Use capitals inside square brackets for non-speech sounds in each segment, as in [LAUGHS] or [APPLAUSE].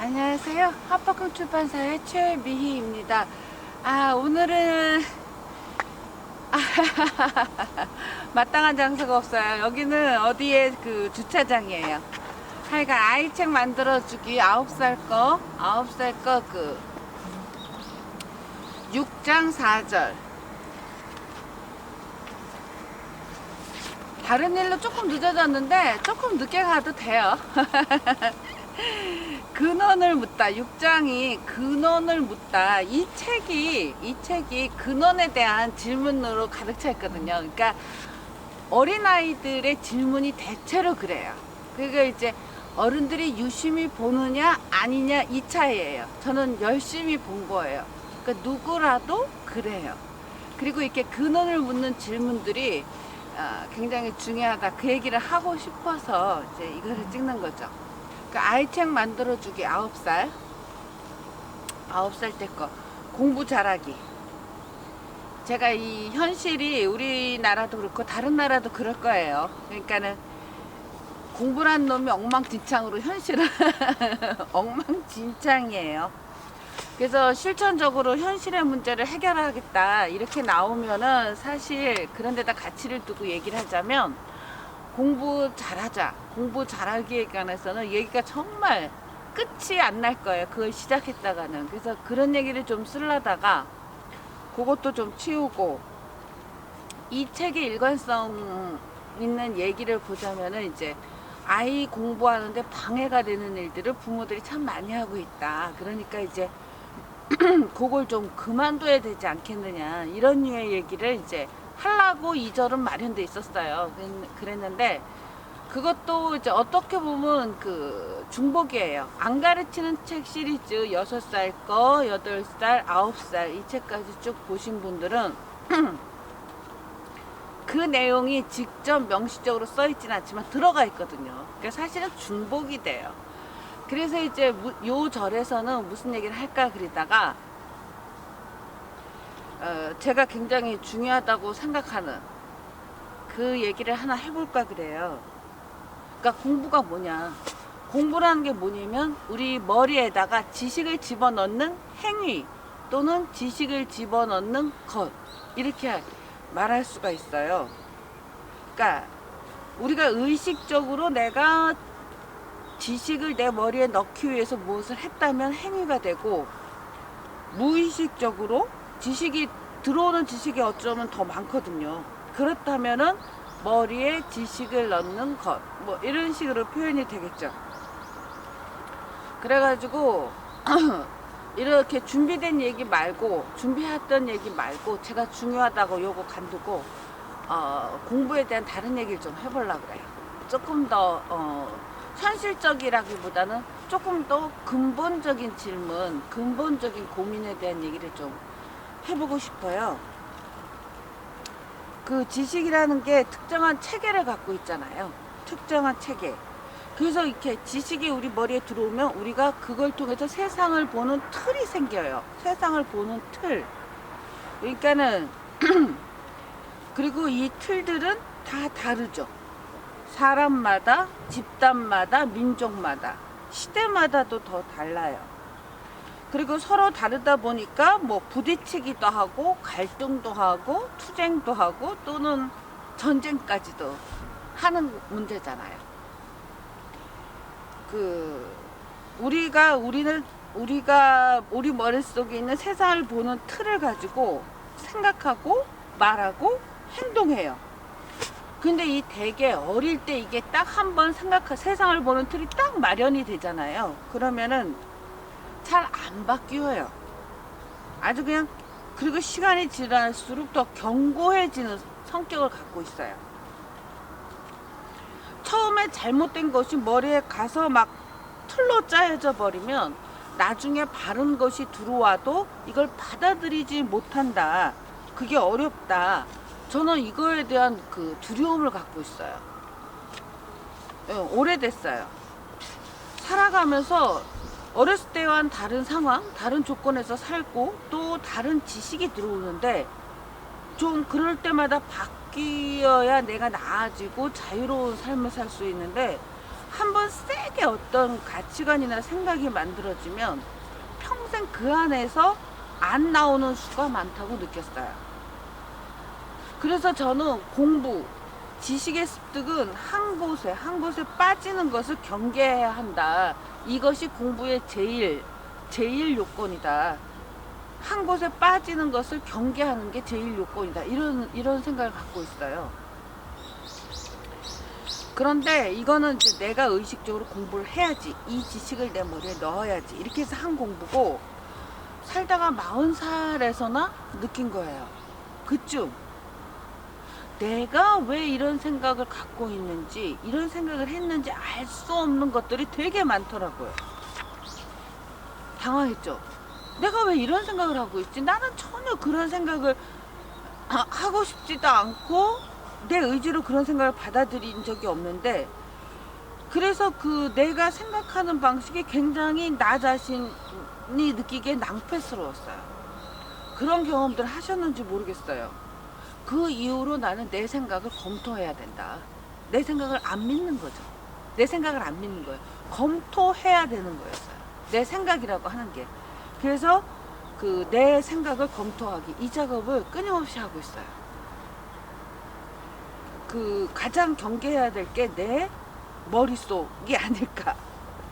안녕하세요. 합법금 출판사의 최미희입니다. 아, 오늘은 아, [LAUGHS] 마땅한 장소가 없어요. 여기는 어디에 그 주차장이에요. 하여간 아이 책 만들어주기 9살 거, 9살 거 그 6장 4절. 다른 일로 조금 늦어졌는데 조금 늦게 가도 돼요. [LAUGHS] 근원을 묻다. 6장이 근원을 묻다. 이 책이 이 책이 근원에 대한 질문으로 가득 차 있거든요. 그러니까 어린 아이들의 질문이 대체로 그래요. 그게 이제 어른들이 유심히 보느냐 아니냐 이 차이예요. 저는 열심히 본 거예요. 그러니까 누구라도 그래요. 그리고 이렇게 근원을 묻는 질문들이 아, 굉장히 중요하다. 그 얘기를 하고 싶어서 이제 이거를 찍는 거죠. 그 아이책 만들어주기 9살. 9살 때 거. 공부 잘하기. 제가 이 현실이 우리나라도 그렇고 다른 나라도 그럴 거예요. 그러니까는 공부란 놈이 엉망진창으로 현실은 [LAUGHS] 엉망진창이에요. 그래서 실천적으로 현실의 문제를 해결하겠다. 이렇게 나오면은 사실 그런 데다 가치를 두고 얘기를 하자면 공부 잘하자. 공부 잘하기에 관해서는 얘기가 정말 끝이 안 날 거예요. 그걸 시작했다가는. 그래서 그런 얘기를 좀 쓰려다가 그것도 좀 치우고 이 책의 일관성 있는 얘기를 보자면은 이제 아이 공부하는데 방해가 되는 일들을 부모들이 참 많이 하고 있다. 그러니까 이제 [CLEARS THROAT] 그걸 좀 그만둬야 되지 않겠느냐. 이런 류의 얘기를 이제 하려고 이 절은 마련돼 있었어요. 그랬- 그랬는데 그것도 이제 어떻게 보면 그 중복이에요. 안 가르치는 책 시리즈 6살 거, 8살, 9살 이 책까지 쭉 보신 분들은 [CLEARS THROAT] 그 내용이 직접 명시적으로 써 있지는 않지만 들어가 있거든요. 그러니까 사실은 중복이 돼요. 그래서 이제 무- 요 절에서는 무슨 얘기를 할까 그러다가 어, 제가 굉장히 중요하다고 생각하는 그 얘기를 하나 해볼까 그래요. 그러니까 공부가 뭐냐. 공부라는 게 뭐냐면 우리 머리에다가 지식을 집어넣는 행위 또는 지식을 집어넣는 것 이렇게 말할 수가 있어요. 그러니까 우리가 의식적으로 내가 지식을 내 머리에 넣기 위해서 무엇을 했다면 행위가 되고 무의식적으로 지식이 들어오는 지식이 어쩌면 더 많거든요. 그렇다면은 머리에 지식을 넣는 것, 뭐 이런 식으로 표현이 되겠죠. 그래가지고 [CLEARS THROAT] 이렇게 준비된 얘기 말고 준비했던 얘기 말고 제가 중요하다고 요거 간두고 어, 공부에 대한 다른 얘기를 좀 해보려고 그래요. 조금 더 어, 현실적이라기보다는 조금 더 근본적인 질문, 근본적인 고민에 대한 얘기를 좀 해보고 싶어요. 그 지식이라는 게 특정한 체계를 갖고 있잖아요. 특정한 체계. 그래서 이렇게 지식이 우리 머리에 들어오면 우리가 그걸 통해서 세상을 보는 틀이 생겨요. 세상을 보는 틀. 그러니까는 [CLEARS THROAT] 그리고 이 틀들은 다 다르죠. 사람마다, 집단마다, 민족마다, 시대마다도 더 달라요. 그리고 서로 다르다 보니까 뭐 부딪히기도 하고 갈등도 하고 투쟁도 하고 또는 전쟁까지도 하는 문제잖아요. 그 우리가 우리는 우리가 우리 머릿속에 있는 세상을 보는 틀을 가지고 생각하고 말하고 행동해요. 근데 이 대개 어릴 때 이게 딱 한 번 생각 세상을 보는 틀이 딱 마련이 되잖아요. 그러면은 잘 안 바뀌어요. 아주 그냥 그리고 시간이 지날수록 더 견고해지는 성격을 갖고 있어요. 처음에 잘못된 것이 머리에 가서 막 틀로 짜여져 버리면 나중에 바른 것이 들어와도 이걸 받아들이지 못한다. 그게 어렵다. 저는 이거에 대한 그 두려움을 갖고 있어요. 예, 오래됐어요. 살아가면서 어렸을 때와는 다른 상황, 다른 조건에서 살고 또 다른 지식이 들어오는데 좀 그럴 때마다 바뀌어야 내가 나아지고 자유로운 삶을 살 수 있는데 한번 세게 어떤 가치관이나 생각이 만들어지면 평생 그 안에서 안 나오는 수가 많다고 느꼈어요. 그래서 저는 공부, 지식의 습득은 한 곳에, 한 곳에 빠지는 것을 경계해야 한다. 이것이 공부의 제일, 제일 요건이다. 한 곳에 빠지는 것을 경계하는 게 제일 요건이다. 이런, 이런 생각을 갖고 있어요. 그런데 이거는 이제 내가 의식적으로 공부를 해야지. 이 지식을 내 머리에 넣어야지. 이렇게 해서 한 공부고, 살다가 40살에서나 느낀 거예요. 그쯤. 내가 왜 이런 생각을 갖고 있는지, 이런 생각을 했는지 알 수 없는 것들이 되게 많더라고요. 당황했죠. 내가 왜 이런 생각을 하고 있지? 나는 전혀 그런 생각을 하- 하고 싶지도 않고, 내 의지로 그런 생각을 받아들인 적이 없는데, 그래서 그 내가 생각하는 방식이 굉장히 나 자신이 느끼기에 낭패스러웠어요. 그런 경험들 하셨는지 모르겠어요. 그 이후로 나는 내 생각을 검토해야 된다. 내 생각을 안 믿는 거죠. 내 생각을 안 믿는 거예요. 검토해야 되는 거였어요. 내 생각이라고 하는 게. 그래서 그 내 생각을 검토하기 이 작업을 끊임없이 하고 있어요. 그 가장 경계해야 될 게 내 머릿속이 아닐까.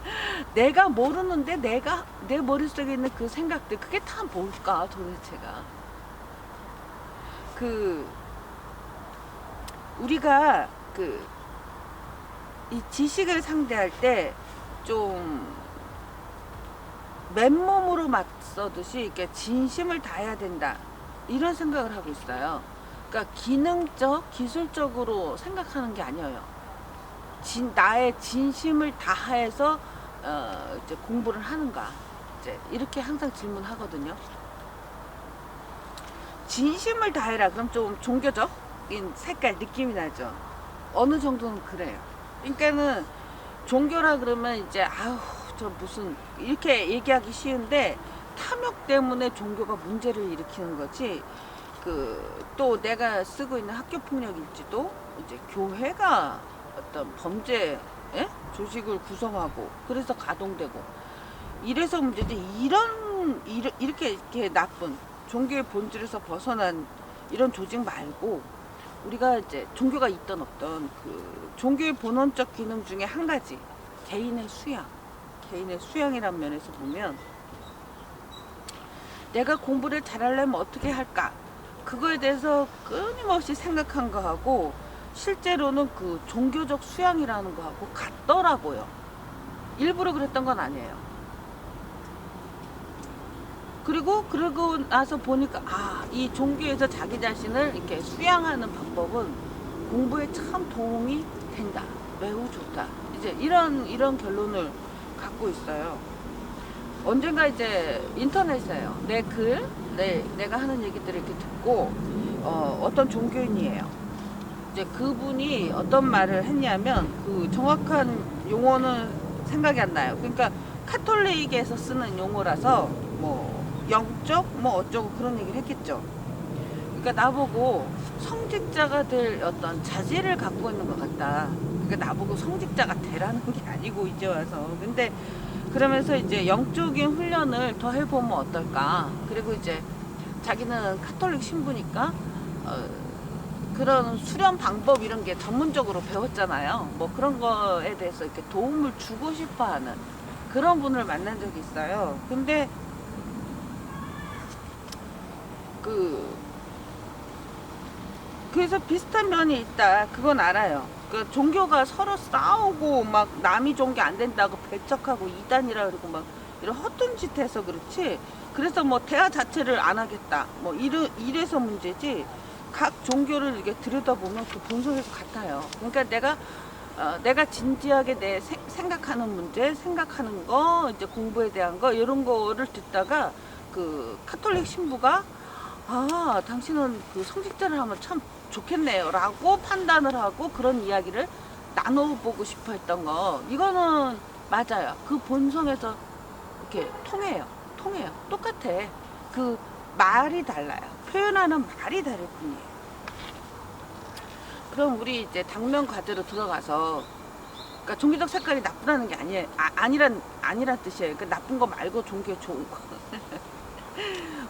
[LAUGHS] 내가 모르는데 내가 내 머릿속에 있는 그 생각들 그게 다 뭘까 도대체가. 그 우리가 그 이 지식을 상대할 때 좀 맨몸으로 맞서듯이 이렇게 진심을 다해야 된다 이런 생각을 하고 있어요. 그러니까 기능적, 기술적으로 생각하는 게 아니에요. 진, 나의 진심을 다해서 어, 이제 공부를 하는가 이제 이렇게 항상 질문하거든요. 진심을 다해라 그럼 좀 종교적인 색깔 느낌이 나죠. 어느 정도는 그래요. 그러니까는 종교라 그러면 이제 아우 저 무슨 이렇게 얘기하기 쉬운데 탐욕 때문에 종교가 문제를 일으키는 거지. 그 또 내가 쓰고 있는 학교 폭력일지도 이제 교회가 어떤 범죄 예? 조직을 구성하고 그래서 가동되고 이래서 문제지 이런 이렇게 이렇게 나쁜 종교의 본질에서 벗어난 이런 조직 말고 우리가 이제 종교가 있던 없던 그 종교의 본원적 기능 중에 한 가지 개인의 수양. 개인의 수양이란 면에서 보면 내가 공부를 잘하려면 어떻게 할까? 그거에 대해서 끊임없이 생각한 거하고 실제로는 그 종교적 수양이라는 거하고 같더라고요. 일부러 그랬던 건 아니에요 그리고 그러고 나서 보니까 아 이 종교에서 자기 자신을 이렇게 수양하는 방법은 공부에 참 도움이 된다. 매우 좋다. 이제 이런 이런 결론을 갖고 있어요. 언젠가 이제 인터넷에요. 내글 내, 내가 하는 얘기들을 이렇게 듣고 어, 어떤 종교인이에요. 이제 그분이 어떤 말을 했냐면 그 정확한 용어는 생각이 안 나요. 그러니까 카톨릭에서 쓰는 용어라서 뭐 영적 뭐 어쩌고 그런 얘기를 했겠죠. 그러니까 나보고 성직자가 될 어떤 자질을 갖고 있는 것 같다. 그러니까 나보고 성직자가 되라는 게 아니고 이제 와서 근데 그러면서 이제 영적인 훈련을 더 해보면 어떨까. 그리고 이제 자기는 카톨릭 신부니까 어, 그런 수련 방법 이런 게 전문적으로 배웠잖아요. 뭐 그런 거에 대해서 이렇게 도움을 주고 싶어 하는 그런 분을 만난 적이 있어요. 근데 그 그래서 비슷한 면이 있다. 그건 알아요. 그 종교가 서로 싸우고 막 남이 종교 안 된다고 배척하고 이단이라 그러고 막 이런 헛된 짓 해서 그렇지. 그래서 뭐 대화 자체를 안 하겠다. 뭐 이래, 이래서 문제지. 각 종교를 이렇게 들여다보면 그 본성에서 같아요. 그러니까 내가 어, 내가 진지하게 내 세- 생각하는 문제, 생각하는 거, 이제 공부에 대한 거 이런 거를 듣다가 그 카톨릭 신부가 아, 당신은 그 성직자를 하면 참 좋겠네요. 라고 판단을 하고 그런 이야기를 나눠보고 싶어 했던 거. 이거는 맞아요. 그 본성에서 이렇게 통해요. 통해요. 똑같아. 그 말이 달라요. 표현하는 말이 다를 뿐이에요. 그럼 우리 이제 당면 과제로 들어가서 그러니까 종교적 색깔이 나쁘다는 게 아니에요. 아, 아니란 아니란 뜻이에요. 그러니까 나쁜 거 말고 종교 좋은 거. [LAUGHS]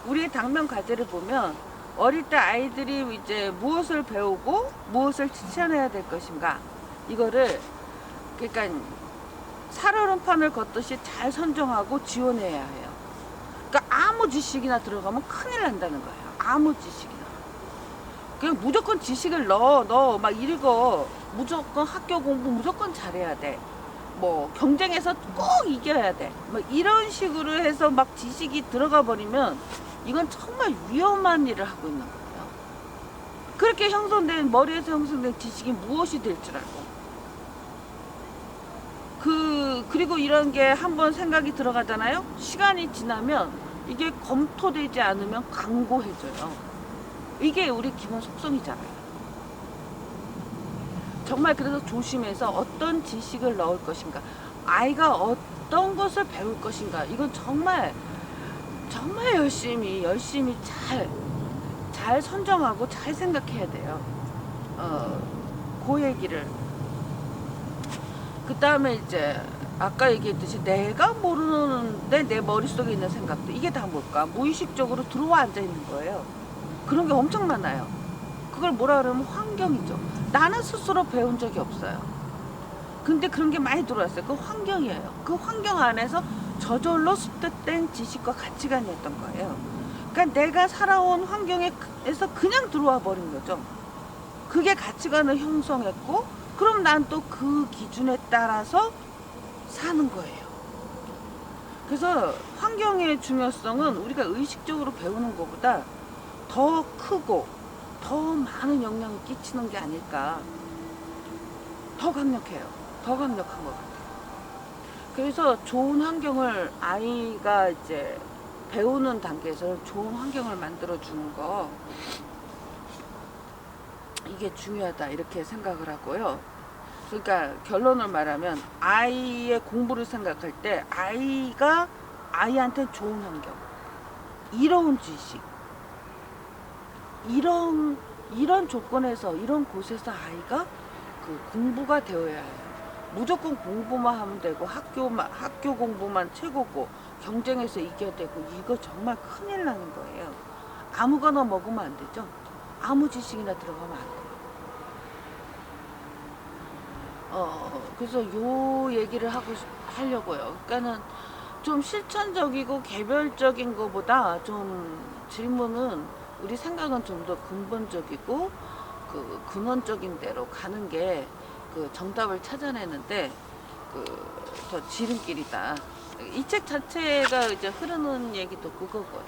우리의 당면 과제를 보면 어릴 때 아이들이 이제 무엇을 배우고 무엇을 실천해야 될 것인가 이거를 그러니까 살얼음판을 걷듯이 잘 선정하고 지원해야 해요. 그러니까 아무 지식이나 들어가면 큰일 난다는 거예요. 아무 지식이나. 그냥 무조건 지식을 넣어 넣어 막 읽어 무조건 학교 공부 무조건 잘해야 돼. 뭐 경쟁에서 꼭 이겨야 돼. 뭐 이런 식으로 해서 막 지식이 들어가 버리면 이건 정말 위험한 일을 하고 있는 거예요. 그렇게 형성된 머리에서 형성된 지식이 무엇이 될 줄 알고. 그 그리고 이런 게 한번 생각이 들어가잖아요. 시간이 지나면 이게 검토되지 않으면 강고해져요. 이게 우리 기본 속성이잖아요. 정말 그래서 조심해서 어떤 지식을 넣을 것인가, 아이가 어떤 것을 배울 것인가, 이건 정말 정말 열심히 열심히 잘 잘 선정하고 잘 생각해야 돼요. 어, 그 얘기를. 그 다음에 이제 아까 얘기했듯이 내가 모르는데 내 머릿속에 있는 생각도 이게 다 뭘까? 무의식적으로 들어와 앉아 있는 거예요. 그런 게 엄청 많아요. 그걸 뭐라 그러면 환경이죠. 나는 스스로 배운 적이 없어요. 근데 그런 게 많이 들어왔어요. 그 환경이에요. 그 환경 안에서 저절로 습득된 지식과 가치관이었던 거예요. 그러니까 내가 살아온 환경에서 그냥 들어와 버린 거죠. 그게 가치관을 형성했고, 그럼 난 또 그 기준에 따라서 사는 거예요. 그래서 환경의 중요성은 우리가 의식적으로 배우는 것보다 더 크고 더 많은 영향을 끼치는 게 아닐까. 더 강력해요. 더 강력한 것 같아요. 그래서 좋은 환경을 아이가 이제 배우는 단계에서 좋은 환경을 만들어 주는 거 이게 중요하다 이렇게 생각을 하고요. 그러니까 결론을 말하면 아이의 공부를 생각할 때 아이가 아이한테 좋은 환경, 이로운 지식, 이런 이런 조건에서 이런 곳에서 아이가 그 공부가 되어야 해요. 무조건 공부만 하면 되고 학교만 학교 공부만 최고고 경쟁에서 이겨야 되고 이거 정말 큰일 나는 거예요. 아무거나 먹으면 안 되죠. 아무 지식이나 들어가면 안 돼요. 어 그래서 요 얘기를 하고 싶- 하려고요. 그러니까는 좀 실천적이고 개별적인 것보다 좀 질문은 우리 생각은 좀 더 근본적이고 그 근원적인 대로 가는 게 그 정답을 찾아내는데 그 더 지름길이다. 이 책 자체가 이제 흐르는 얘기도 그거고요.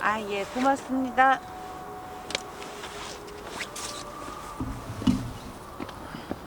아, 예, 고맙습니다.